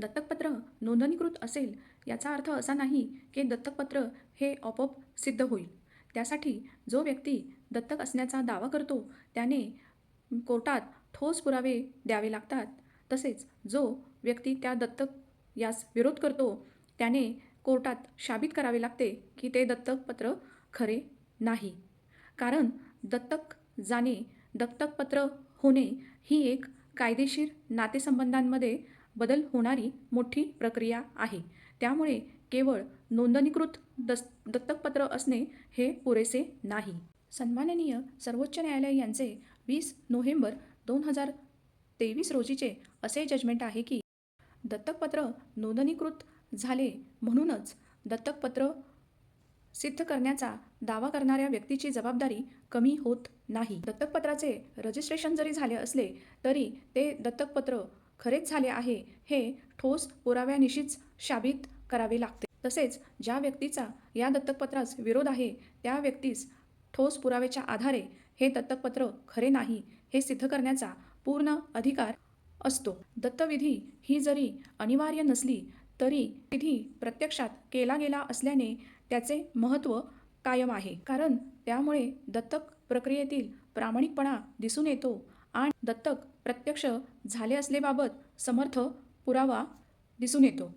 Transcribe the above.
दत्तकपत्र नोंदणीकृत असेल याचा अर्थ असा नाही की दत्तकपत्र हे आपोआप सिद्ध होईल. त्यासाठी जो व्यक्ती दत्तक असण्याचा दावा करतो त्याने कोर्टात ठोस पुरावे द्यावे लागतात. तसेच जो व्यक्ती त्या दत्तक यास विरोध करतो त्याने कोर्टात शाबित करावे लागते की ते दत्तकपत्र खरे नाही. कारण दत्तक जाणे दत्तकपत्र होणे ही एक कायदेशीर नातेसंबंधांमध्ये बदल होणारी मोठी प्रक्रिया आहे. त्यामुळे केवळ नोंदणीकृत दस दत्तकपत्र असणे हे पुरेसे नाही. सन्माननीय सर्वोच्च न्यायालय यांचे वीस नोव्हेंबर दोन हजार तेवीस रोजीचे असे जजमेंट आहे की दत्तकपत्र नोंदणीकृत झाले म्हणूनच दत्तकपत्र सिद्ध करण्याचा दावा करणाऱ्या व्यक्तीची जबाबदारी कमी होत नाही. दत्तकपत्राचे रजिस्ट्रेशन जरी झाले असले तरी ते दत्तकपत्र खरेच झाले आहे हे ठोस पुराव्यानिशीच शाबित करावे लागते. तसेच ज्या व्यक्तीचा या दत्तकपत्रास विरोध आहे त्या व्यक्तीस ठोस पुराव्याच्या आधारे हे दत्तकपत्र खरे नाही हे सिद्ध करण्याचा पूर्ण अधिकार असतो. दत्तविधी ही जरी अनिवार्य नसली तरी विधी प्रत्यक्षात केला गेला असल्याने त्याचे महत्त्व कायम आहे. कारण त्यामुळे दत्तक प्रक्रियेतील प्रामाणिकपणा दिसून येतो आणि दत्तक प्रत्यक्ष झाले असलेबाबत समर्थ पुरावा दिसून येतो.